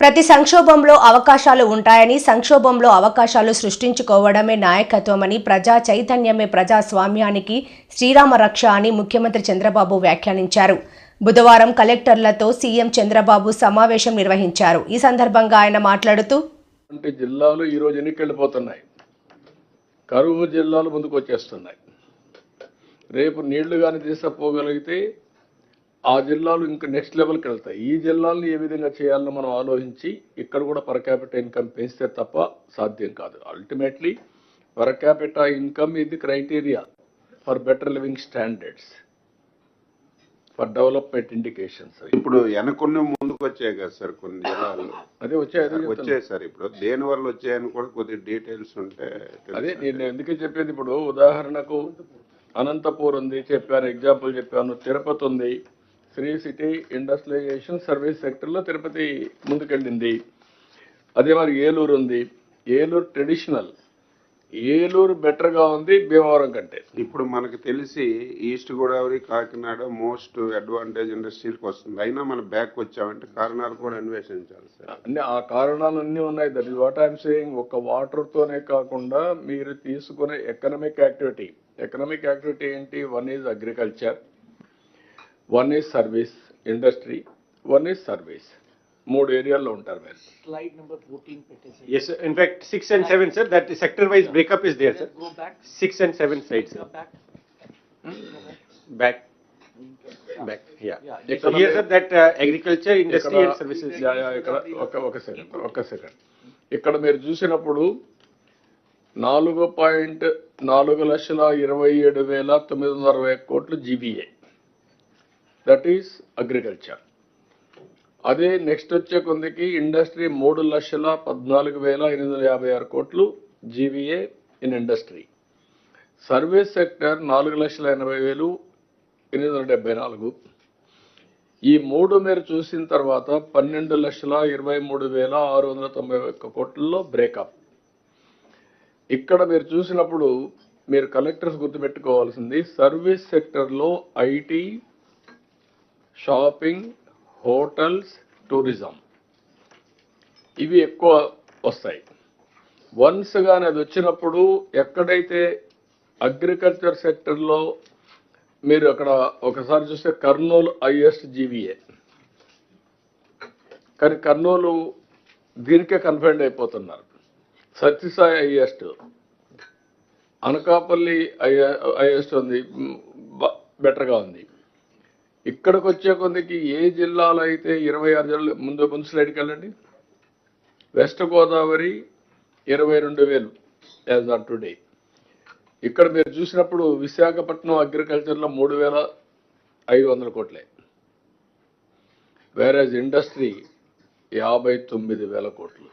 ప్రతి సంక్షోభంలో అవకాశాలు ఉంటాయని సంక్షోభంలో అవకాశాలు సృష్టించుకోవడమే నాయకత్వమని ప్రజా చైతన్యమే ప్రజాస్వామ్యానికి శ్రీరామ రక్ష అని ముఖ్యమంత్రి చంద్రబాబు వ్యాఖ్యానించారు. బుధవారం కలెక్టర్లతో సీఎం చంద్రబాబు సమావేశం నిర్వహించారు. ఈ సందర్భంగా ఆయన మాట్లాడుతూ అంటే జిల్లాలు ఈరోజు ఎన్నికెళ్ళిపోతున్నాయి కరువు జిల్లాలు ముందుకు వచ్చేస్తున్నాయి రేపు నీళ్ళు కానీ తీసుకుపోగలిగితే ఆ జిల్లాలు ఇంకా నెక్స్ట్ లెవెల్కి వెళ్తాయి. ఈ జిల్లాలను ఏ విధంగా చేయాలని మనం ఆలోచించి ఇక్కడ కూడా పర్ క్యాపిటల్ ఇన్కమ్ పెంచితే తప్ప సాధ్యం కాదు. అల్టిమేట్లీ పర్ క్యాపిటల్ ఇన్కమ్ ఇది criteria for better living standards for development indications ఇప్పుడు వెనకొన్ని ముందుకు వచ్చాయి కదా సార్ కొన్ని జిల్లాలు. అదే వచ్చాయి. వచ్చాయి సార్ ఇప్పుడు. దేని వల్ల వచ్చాయని కూడా కొద్దిగా డీటెయిల్స్ ఉంటే అదే నేను ఎందుకే చెప్పేది ఇప్పుడు? ఉదాహరణకు అనంతపూర్ ఉంది చెప్పాను ఎగ్జాంపుల్ చెప్పాను తిరుపతి ఉంది. శ్రీ సిటీ ఇండస్ట్రియలైజేషన్ సర్వీస్ సెక్టర్లో తిరుపతి ముందుకెళ్ళింది. అదే మరి ఏలూరు ఉంది. ఏలూరు ట్రెడిషనల్. ఏలూరు బెటర్గా ఉంది భీమవరం కంటే. ఇప్పుడు మనకు తెలిసి east Godavari Kakinada most advantage ఇండస్ట్రీకి వస్తుంది. అయినా మనం బ్యాక్ వచ్చామంటే కారణాలు కూడా అన్వేషించాలి సార్. అన్ని ఆ కారణాలు అన్నీ ఉన్నాయి. That is what I'm saying ఒక వాటర్తోనే కాకుండా మీరు తీసుకునే ఎకనామిక్ యాక్టివిటీ ఎకనామిక్ యాక్టివిటీ ఏంటి? One is agriculture one is service industry one is service మూడు ఏరియాల్లో ఉంటారు మీరు Slide number 14, Pete, sir. Yes, sir. in fact, six and seven, sir, that sector-wise breakup is there, sir. Go back, Six and seven sides, go sir. back. Back, back, yeah. Yeah, So here, sir, that uh, agriculture, industry and ఇక్కడ- services. Yeah, yeah, ఇక్కడ ఒక ఒక second ఒక second ఇక్కడ మీరు చూసినప్పుడు నాలుగు point నాలుగు లక్షల ఇరవై ఏడు వేల తొమ్మిది వందల అరవై కోట్లు జీబీఏ దట్ ఈస్ అగ్రికల్చర్ అదే నెక్స్ట్ వచ్చే కొందికి ఇండస్ట్రీ మూడు లక్షల పద్నాలుగు వేల ఎనిమిది వందల యాభై ఆరు కోట్లు GVA in industry service sector నాలుగు లక్షల ఎనభై వేలు ఎనిమిది వందల డెబ్బై నాలుగు. ఈ మూడు మీరు చూసిన తర్వాత పన్నెండు లక్షల ఇరవై మూడు వేల ఆరు వందల తొంభై ఒక్క కోట్లలో బ్రేకప్ ఇక్కడ మీరు చూసినప్పుడు మీరు కలెక్టర్స్ గుర్తుపెట్టుకోవాల్సింది సర్వీస్ సెక్టర్లో ఐటీ షాపింగ్ హోటల్స్ టూరిజం. ఇవి ఎక్కువ వస్తాయి. వన్స్ కానీ అది వచ్చినప్పుడు ఎక్కడైతే అగ్రికల్చర్ సెక్టర్లో మీరు అక్కడ ఒకసారి చూస్తే కర్నూలు ఐఎస్ట్ జీవీఏ. కానీ కర్నూలు దీనికే కన్ఫైండ్ అయిపోతున్నారు. సత్యసాయి ఐఎస్ట్ అనకాపల్లి ఐ ఐఎస్ట్ ఉంది. బెటర్గా ఉంది. ఇక్కడికి వచ్చే కొందికి ఏ జిల్లాలో అయితే ఇరవై ఆరు జిల్లాలు ముందు ముందు స్లైడ్కి వెళ్ళండి. వెస్ట్ గోదావరి ఇరవై రెండు వేలు యాజ్ ఆన్ టుడే ఇక్కడ మీరు చూసినప్పుడు విశాఖపట్నం అగ్రికల్చర్లో మూడు వేల ఐదు వందల కోట్లే. వేరేజ్ ఇండస్ట్రీ యాభై తొమ్మిది వేల కోట్లు.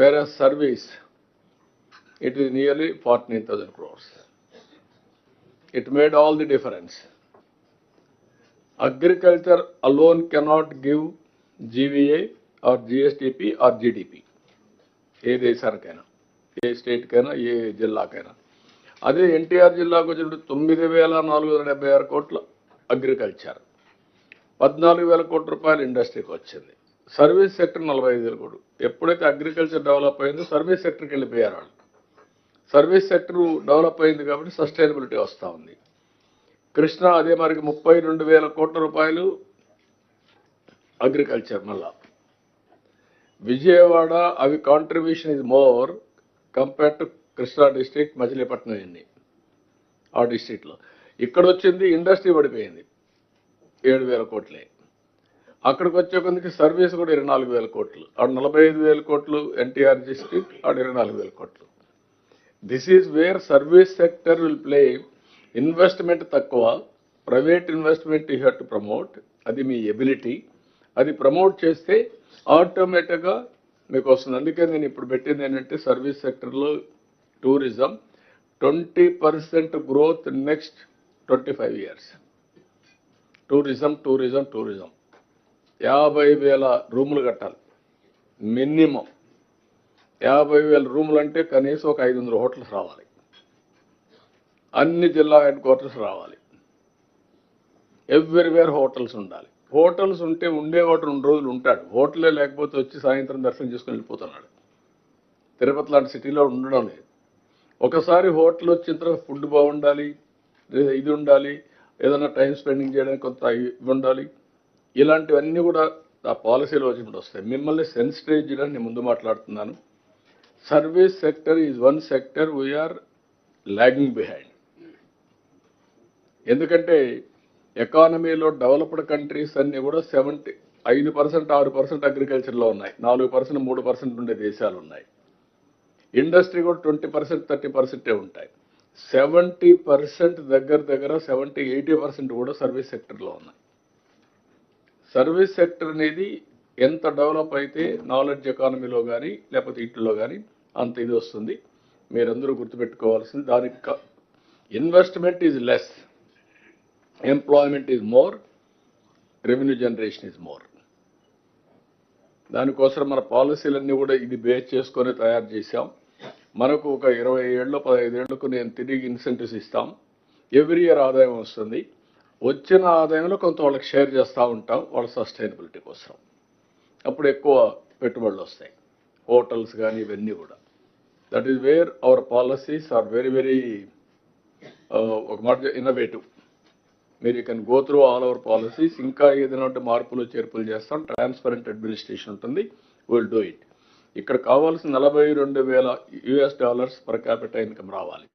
వేరే service it is nearly forty nine thousand crores it made all the difference agriculture alone cannot give GVA or GSDP or GDP. ఏ దేశానికైనా ఏ స్టేట్కైనా ఏ జిల్లాకైనా. అదే ఎన్టీఆర్ జిల్లాకు వచ్చినప్పుడు తొమ్మిది వేల నాలుగు వందల డెబ్బై ఆరు కోట్ల అగ్రికల్చర్. పద్నాలుగు వేల కోట్ల రూపాయలు ఇండస్ట్రీకి వచ్చింది. సర్వీస్ సెక్టర్ నలభై ఐదు వేల కోట్లు. ఎప్పుడైతే అగ్రికల్చర్ డెవలప్ అయిందో సర్వీస్ సెక్టర్కి వెళ్ళిపోయారు వాళ్ళు. సర్వీస్ సెక్టర్ డెవలప్ అయింది కాబట్టి సస్టైనబిలిటీ వస్తూ ఉంది. కృష్ణ అదే మరికి ముప్పై రెండు వేల కోట్ల రూపాయలు అగ్రికల్చర్ మళ్ళా. విజయవాడ అవి contribution is more compare to Krishna district Machilipatnam ఇన్ని ఆ డిస్ట్రిక్ట్లో ఇక్కడ వచ్చింది ఇండస్ట్రీ పడిపోయింది. ఏడు వేల కోట్లే. అక్కడికి వచ్చే కొందికి సర్వీస్ కూడా ఇరవై నాలుగు వేల కోట్లు. ఆడు నలభై ఐదు వేల కోట్లు ఎన్టీఆర్ డిస్ట్రిక్ట్ ఆడు ఇరవై నాలుగు వేల కోట్లు. This is where service sector will play investment తక్కువ private investment you have to promote. అది మీ ఎబిలిటీ. అది ప్రమోట్ చేస్తే ఆటోమేటిక్గా మీకు వస్తుంది. అందుకే నేను ఇప్పుడు పెట్టింది ఏంటంటే సర్వీస్ సెక్టర్లో tourism. Twenty percent growth next twenty five years. Tourism tourism tourism. యాభై వేల రూములు కట్టాలి. మినిమం. యాభై వేల రూములు అంటే కనీసం ఒక ఐదు వందల హోటల్స్ రావాలి. అన్ని జిల్లా హెడ్ క్వార్టర్స్ రావాలి. ఎవ్రీవేర్ హోటల్స్ ఉండాలి. హోటల్స్ ఉంటే ఉండేవాడు రెండు రోజులు ఉంటాడు. హోటలే లేకపోతే వచ్చి సాయంత్రం దర్శనం చేసుకుని వెళ్ళిపోతున్నాడు. తిరుపతి లాంటి సిటీలో ఉండడం లేదు. ఒకసారి హోటల్ వచ్చిన తర్వాత ఫుడ్ బాగుండాలి ఇది ఉండాలి ఏదైనా టైం స్పెండింగ్ చేయడానికి కొంత ఇవి ఉండాలి. ఇలాంటివన్నీ కూడా ఆ పాలసీలో వచ్చినప్పుడు వస్తాయి. మిమ్మల్ని సెన్సిటైజ్ చేయడానికి నేను ముందు మాట్లాడుతున్నాను. Service sector is one sector we are lagging behind ఎందుకంటే ఎకానమీలో డెవలప్డ్ కంట్రీస్ అన్నీ కూడా సెవెంటీ ఐదు పర్సెంట్ ఆరు పర్సెంట్ అగ్రికల్చర్లో ఉన్నాయి. నాలుగు పర్సెంట్ మూడు పర్సెంట్ ఉండే దేశాలు ఉన్నాయి. ఇండస్ట్రీ కూడా ట్వంటీ పర్సెంట్ థర్టీ పర్సెంటే ఉంటాయి. సెవెంటీ పర్సెంట్ దగ్గర దగ్గర సెవెంటీ ఎయిటీ పర్సెంట్ కూడా సర్వీస్ సెక్టర్లో ఉన్నాయి. సర్వీస్ సెక్టర్ అనేది ఎంత డెవలప్ అయితే నాలెడ్జ్ ఎకానమీలో కానీ లేకపోతే ఇట్లో కానీ అంత ఇది వస్తుంది. మీరందరూ గుర్తుపెట్టుకోవాల్సింది దానికి investment is less. Employment is more revenue generation is more దానికోసం మన పాలసీలన్నీ కూడా ఇది బేస్ చేసుకొని తయారు చేశాం. మనకు ఒక ఇరవై ఏళ్ళు పదహైదు ఏళ్ళకు నేను తిరిగి ఇన్సెంటివ్స్ ఇస్తాం. ఎవ్రీ ఇయర్ ఆదాయం వస్తుంది. వచ్చిన ఆదాయంలో కొంత వాళ్ళకి షేర్ చేస్తూ ఉంటాం వాళ్ళ సస్టైనబిలిటీ కోసం. అప్పుడు ఎక్కువ పెట్టుబడులు వస్తాయి. హోటల్స్ కానీ ఇవన్నీ కూడా. That is where our policies are very very ఒక మాట ఇన్నోవేటివ్ మీరు you can go through all our policies ఇంకా ఏదైనా మార్పులు చేర్పులు చేస్తాం. ట్రాన్స్పరెంట్ అడ్మినిస్ట్రేషన్ ఉంటుంది. విల్ డూ ఇట్ ఇక్కడ కావాల్సిన నలభై రెండు వేల US dollars per capital income రావాలి.